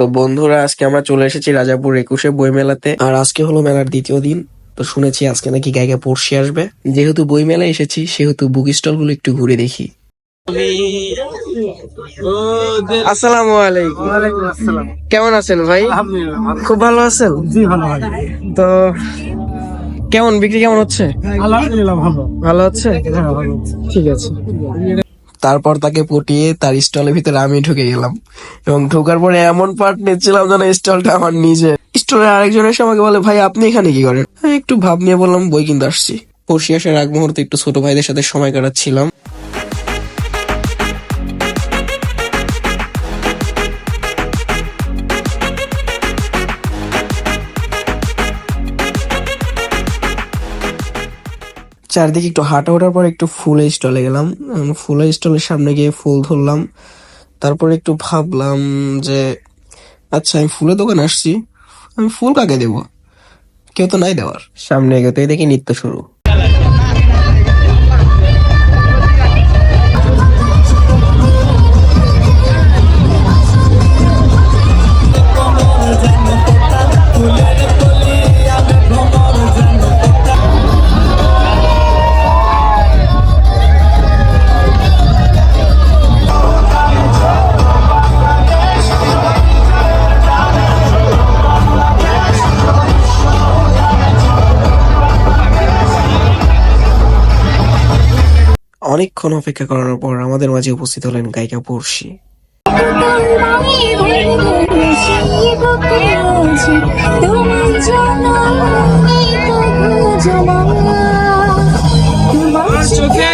তো বন্ধুরা আজকে আমরা চলে এসেছি রাজাপুর একুশে বই মেলাতে আর আজকে হলো মেলার দ্বিতীয় দিন। তো শুনেছি আজকে নাকি গায়িকা পড়শি আসবে। যেহেতু বই মেলায় এসেছি সেহেতু বুক স্টলগুলো একটু ঘুরে দেখি। আসসালামু আলাইকুম। কেমন আছেন ভাই? খুব ভালো আছেন? জি ভালো তো কেমন বিক্রি কেমন হচ্ছে? ভালো। ভালো হচ্ছে? হ্যাঁ ঠিক আছে। তারপর তাকে পটিয়ে তার স্টলের ভিতরে আমি ঢুকে গেলাম। এবং ঢোকার পরে এমন পার্ট নিচ্ছিলাম যেন স্টলটা আমার নিজের। স্টলে আরেকজন এসে আমাকে বলে, ভাই, আপনি এখানে কি করেন? আমি একটু ভাব নিয়ে বললাম, বই কিনতে আসছি। পড়শি আসার আগ মুহূর্তে একটু ছোট ভাইদের সাথে সময় কাটাচ্ছিলাম। চারদিকে একটু হাঁটা ওঠার পর একটু ফুলের স্টলে গেলাম। ফুলের স্টলের সামনে গিয়ে ফুল ধরলাম। তারপরে একটু ভাবলাম যে আচ্ছা আমি ফুলের দোকান আসছি। আমি ফুল কাকে দেবো? কেউ তো নাই দেওয়ার। সামনে এগোতেই দেখি নিত্য শুরু। অনেকক্ষণ অপেক্ষা করার পর আমাদের মাঝে উপস্থিত হলেন গায়িকা পড়শি। চোখে